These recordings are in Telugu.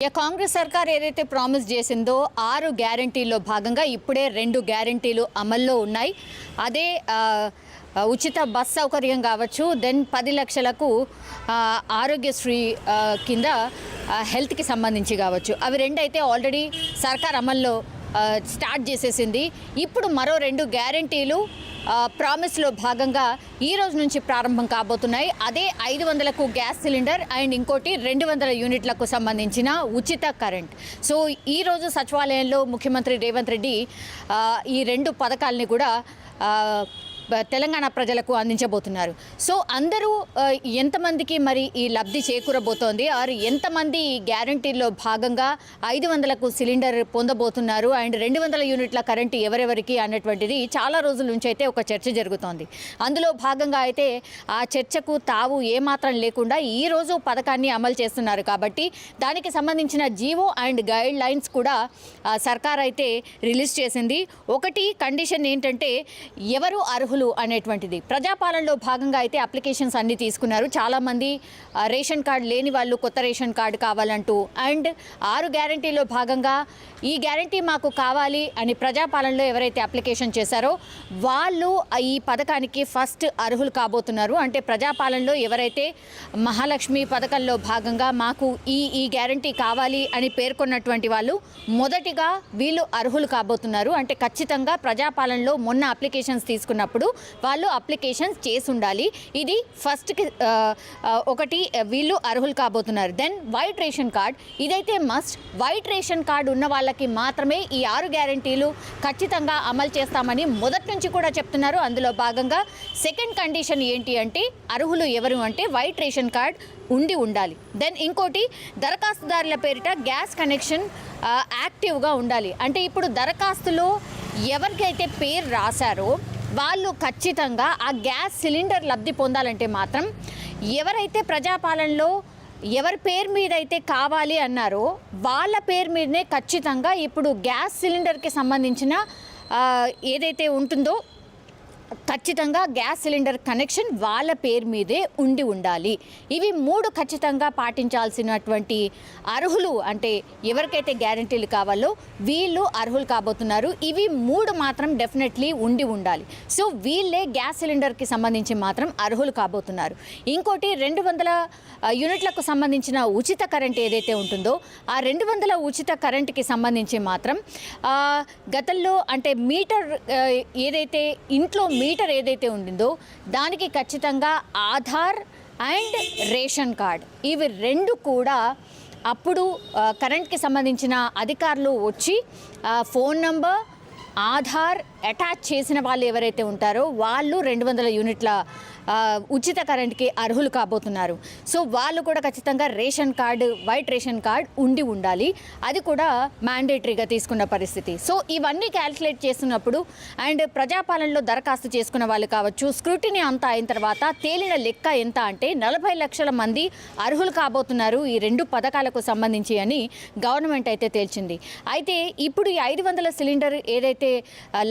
ఇక కాంగ్రెస్ సర్కార్ ఏదైతే ప్రామిస్ చేసిందో ఆరు గ్యారంటీల్లో భాగంగా ఇప్పుడే రెండు గ్యారంటీలు అమల్లో ఉన్నాయి. అదే ఉచిత బస్ సౌకర్యం కావచ్చు దెన్ పది లక్షలకు ఆరోగ్యశ్రీ కింద హెల్త్కి సంబంధించి కావచ్చు. అవి రెండు అయితే ఆల్రెడీ సర్కార్ అమల్లో స్టార్ట్ చేసేసింది. ఇప్పుడు మరో రెండు గ్యారంటీలు ప్రామిస్లో భాగంగా ఈ రోజు నుంచి ప్రారంభం కాబోతున్నాయి. అదే ఐదు వందలకు గ్యాస్ సిలిండర్ అండ్ ఇంకోటి రెండు వందల యూనిట్లకు సంబంధించిన ఉచిత కరెంట్. సో ఈరోజు సచివాలయంలో ముఖ్యమంత్రి రేవంత్ రెడ్డి ఈ రెండు పథకాలని కూడా తెలంగాణ ప్రజలకు అందించబోతున్నారు. సో అందరూ ఎంతమందికి మరి ఈ లబ్ధి చేకూరబోతోంది? ఆరు ఎంతమంది ఈ గ్యారంటీలో భాగంగా ఐదు వందలకు సిలిండర్ పొందబోతున్నారు? అండ్ రెండు వందల యూనిట్ల కరెంటు ఎవరెవరికి అన్నటువంటిది చాలా రోజుల నుంచి అయితే ఒక చర్చ జరుగుతోంది. అందులో భాగంగా అయితే ఆ చర్చకు తావు ఏమాత్రం లేకుండా ఈ రోజు పథకాన్ని అమలు చేస్తున్నారు. కాబట్టి దానికి సంబంధించిన జీవో అండ్ గైడ్ లైన్స్ కూడా సర్కార్ అయితే రిలీజ్ చేసింది. ఒకటి కండిషన్ ఏంటంటే ఎవరు అర్హులు అనేటువంటిది. ప్రజాపాలనలో భాగంగా అయితే అప్లికేషన్స్ అన్ని తీసుకున్నారు. చాలామంది రేషన్ కార్డు లేని వాళ్ళు కొత్త రేషన్ కార్డు కావాలంటూ. అండ్ ఆరు గ్యారంటీలో భాగంగా ఈ గ్యారంటీ మాకు కావాలి అని ప్రజాపాలనలో ఎవరైతే అప్లికేషన్ చేశారో వాళ్ళు ఈ పథకానికి ఫస్ట్ అర్హులు కాబోతున్నారు. అంటే ప్రజాపాలనలో ఎవరైతే మహాలక్ష్మి పథకంలో భాగంగా మాకు ఈ ఈ గ్యారంటీ కావాలి అని పేర్కొన్నటువంటి వాళ్ళు మొదటిగా వీళ్ళు అర్హులు కాబోతున్నారు. అంటే ఖచ్చితంగా ప్రజాపాలనలో మొన్న అప్లికేషన్స్ తీసుకున్నప్పుడు వాళ్ళు అప్లికేషన్స్ చేసి ఉండాలి ఇది ఫస్ట్కి ఒకటి వీళ్ళు అర్హులు కాబోతున్నారు. దెన్ వైట్ రేషన్ కార్డ్ ఇదైతే మస్ట్ వైట్ రేషన్ కార్డు ఉన్న వాళ్ళకి మాత్రమే ఈ ఆరు గ్యారంటీలు ఖచ్చితంగా అమలు చేస్తామని మొదటి నుంచి కూడా చెప్తున్నారు. అందులో భాగంగా సెకండ్ కండిషన్ ఏంటి అంటే అర్హులు ఎవరు అంటే వైట్ రేషన్ కార్డ్ ఉండి ఉండాలి. దెన్ ఇంకోటి దరఖాస్తుదారుల పేరిట గ్యాస్ కనెక్షన్ యాక్టివ్గా ఉండాలి. అంటే ఇప్పుడు దరఖాస్తులో ఎవరికైతే పేరు రాశారో వాళ్ళు ఖచ్చితంగా ఆ గ్యాస్ సిలిండర్ లబ్ధి పొందాలంటే మాత్రం ఎవరైతే ప్రజాపాలనలో ఎవరి పేరు మీద అయితే కావాలి అన్నారో వాళ్ళ పేరు మీదనే ఖచ్చితంగా ఇప్పుడు గ్యాస్ సిలిండర్కి సంబంధించిన ఏదైతే ఉంటుందో ఖచ్చితంగా గ్యాస్ సిలిండర్ కనెక్షన్ వాళ్ళ పేరు మీదే ఉండి ఉండాలి. ఇవి మూడు ఖచ్చితంగా పాటించాల్సినటువంటి అర్హులు అంటే ఎవరికైతే గ్యారంటీలు కావాలో వీళ్ళు అర్హులు కాబోతున్నారు. ఇవి మూడు మాత్రం డెఫినెట్లీ ఉండి ఉండాలి. సో వీళ్ళే గ్యాస్ సిలిండర్కి సంబంధించి మాత్రం అర్హులు కాబోతున్నారు. ఇంకోటి రెండు వందల యూనిట్లకు సంబంధించిన ఉచిత కరెంట్ ఏదైతే ఉంటుందో ఆ రెండు వందల ఉచిత కరెంట్కి సంబంధించి మాత్రం గతంలో అంటే మీటర్ ఏదైతే ఇంట్లో మీటర్ ఏదైతే ఉండిందో దానికి ఖచ్చితంగా ఆధార్ అండ్ రేషన్ కార్డ్. ఇవి రెండు కూడా అప్పుడు కరెంట్కి సంబంధించిన అధికారులు వచ్చి ఫోన్ నంబర్ ఆధార్ అటాచ్ చేసిన వాళ్ళు ఎవరైతే ఉంటారో వాళ్ళు రెండు వందల యూనిట్ల ఉచిత కరెంట్కి అర్హులు కాబోతున్నారు. సో వాళ్ళు కూడా ఖచ్చితంగా ration card white ration card ఉండి ఉండాలి. అది కూడా మ్యాండేటరీగా తీసుకున్న పరిస్థితి. సో ఇవన్నీ క్యాల్కులేట్ చేస్తున్నప్పుడు అండ్ ప్రజాపాలనలో దరఖాస్తు చేసుకున్న వాళ్ళు కావచ్చు స్క్రూటినీ అంతా అయిన తర్వాత తేలిన లెక్క ఎంత అంటే నలభై లక్షల మంది అర్హులు కాబోతున్నారు ఈ రెండు పథకాలకు సంబంధించి అని గవర్నమెంట్ అయితే తేల్చింది. అయితే ఇప్పుడు ఈ ఐదు వందల సిలిండర్ ఏదైతే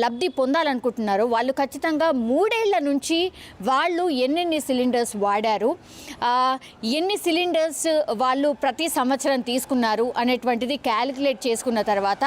లబ్ధి పొందాలనుకుంటున్నారో వాళ్ళు ఖచ్చితంగా మూడేళ్ళ నుంచి వాళ్ళు ఎన్నెన్ని సిలిండర్స్ వాడారు? ఎన్ని సిలిండర్స్ వాళ్ళు ప్రతి సంవత్సరం తీసుకున్నారు అనేటువంటిది క్యాలిక్యులేట్ చేసుకున్న తర్వాత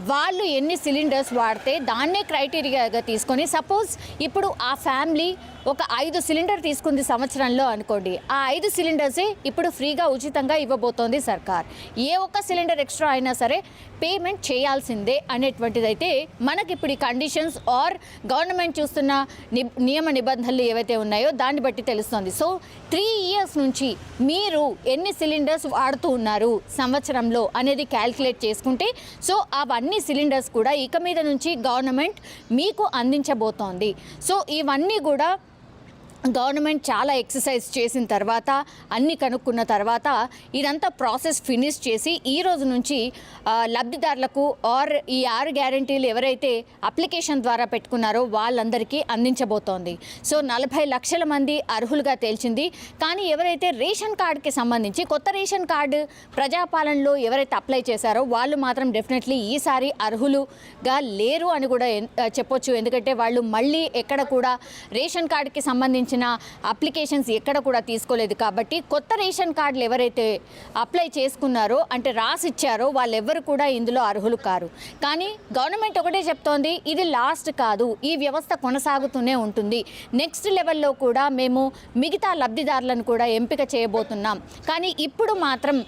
వాళ్ళు ఎన్ని సిలిండర్స్ వాడితే దాన్నే క్రైటీరియాగా తీసుకొని సపోజ్ ఇప్పుడు ఆ ఫ్యామిలీ ఒక ఐదు సిలిండర్ తీసుకుంది సంవత్సరంలో అనుకోండి ఆ ఐదు సిలిండర్సే ఇప్పుడు ఫ్రీగా ఉచితంగా ఇవ్వబోతోంది సర్కార్. ఏ ఒక్క సిలిండర్ ఎక్స్ట్రా అయినా సరే పేమెంట్ చేయాల్సిందే అనేటువంటిది అయితే మనకి ఇప్పుడు ఈ కండిషన్స్ ఆర్ గవర్నమెంట్ చూస్తున్న ని నియమ నిబంధనలు ఏవైతే ఉన్నాయో దాన్ని బట్టి తెలుస్తుంది. సో త్రీ ఇయర్స్ నుంచి మీరు ఎన్ని సిలిండర్స్ వాడుతూ ఉన్నారు సంవత్సరంలో అనేది క్యాల్కులేట్ చేసుకుంటే సో అవన్నీ సిలిండర్స్ కూడా ఇక మీద నుంచి గవర్నమెంట్ మీకు అందించబోతోంది. సో ఇవన్నీ కూడా గవర్నమెంట్ చాలా ఎక్సర్సైజ్ చేసిన తర్వాత అన్ని కనుక్కున్న తర్వాత ఇదంతా ప్రాసెస్ ఫినిష్ చేసి ఈ రోజు నుంచి లబ్ధిదారులకు ఆర్ ఈ ఆరు గ్యారంటీలు ఎవరైతే అప్లికేషన్ ద్వారా పెట్టుకున్నారో వాళ్ళందరికీ అందించబోతోంది. సో నలభై లక్షల మంది అర్హులుగా తేల్చింది. కానీ ఎవరైతే రేషన్ కార్డుకి సంబంధించి కొత్త రేషన్ కార్డు ప్రజాపాలనలో ఎవరైతే అప్లై చేశారో వాళ్ళు మాత్రం డెఫినెట్లీ ఈసారి అర్హులుగా లేరు అని కూడా ఎన్- చెప్పొచ్చు. ఎందుకంటే వాళ్ళు మళ్ళీ ఎక్కడ కూడా రేషన్ కార్డుకి సంబంధించి సంబంధించిన అప్లికేషన్స్ ఎక్కడ కూడా తీసుకోలేదు కాబట్టి కొత్త రేషన్ కార్డులు ఎవరైతే అప్లై చేసుకున్నారో అంటే రాసిచ్చారో వాళ్ళెవ్వరు కూడా ఇందులో అర్హులు కారు. కానీ గవర్నమెంట్ ఒకటే చెప్తోంది ఇది లాస్ట్ కాదు ఈ వ్యవస్థ కొనసాగుతూనే ఉంటుంది. నెక్స్ట్ లెవెల్లో కూడా మేము మిగతా లబ్ధిదారులను కూడా ఎంపిక చేయబోతున్నాం. కానీ ఇప్పుడు మాత్రం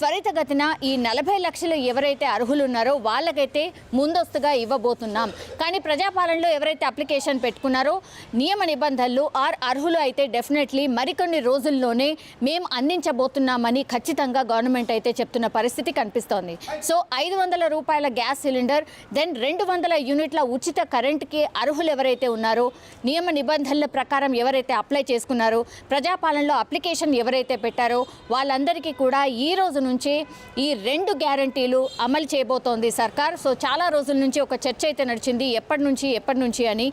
త్వరితగతిన ఈ నలభై లక్షలు ఎవరైతే అర్హులు ఉన్నారో వాళ్ళకైతే ముందస్తుగా ఇవ్వబోతున్నాం. కానీ ప్రజాపాలనలో ఎవరైతే అప్లికేషన్ పెట్టుకున్నారో నియమ నిబంధనలు ఆర్ అర్హులు అయితే డెఫినెట్లీ మరికొన్ని రోజుల్లోనే మేము అందించబోతున్నామని ఖచ్చితంగా గవర్నమెంట్ అయితే చెప్తున్న పరిస్థితి కనిపిస్తోంది. సో ఐదు వందల రూపాయల గ్యాస్ సిలిండర్ దెన్ రెండు వందల యూనిట్ల ఉచిత కరెంట్కి అర్హులు ఎవరైతే ఉన్నారో నియమ నిబంధనల ప్రకారం ఎవరైతే అప్లై చేసుకున్నారో ప్రజాపాలనలో అప్లికేషన్ ఎవరైతే పెట్టారో వాళ్ళందరికీ కూడా ఈ రోజు నుంచి ఈ రెండు గ్యారంటీలు అమలు చేయబోతోంది సర్కార్. సో చాలా రోజుల నుంచి ఒక చర్చ అయితే నడిచింది ఎప్పటి నుంచి ఎప్పటి నుంచి అని.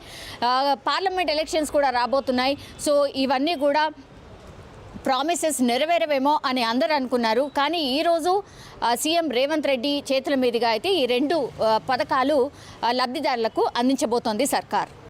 పార్లమెంట్ ఎలక్షన్స్ కూడా రాబోతున్నాయి. సో ఇవన్నీ కూడా ప్రామిసెస్ నెరవేరవేమో అని అందరూ అనుకున్నారు. కానీ ఈరోజు సీఎం రేవంత్ రెడ్డి చేతుల మీదుగా అయితే ఈ రెండు పథకాలు లబ్ధిదారులకు అందించబోతోంది సర్కార్.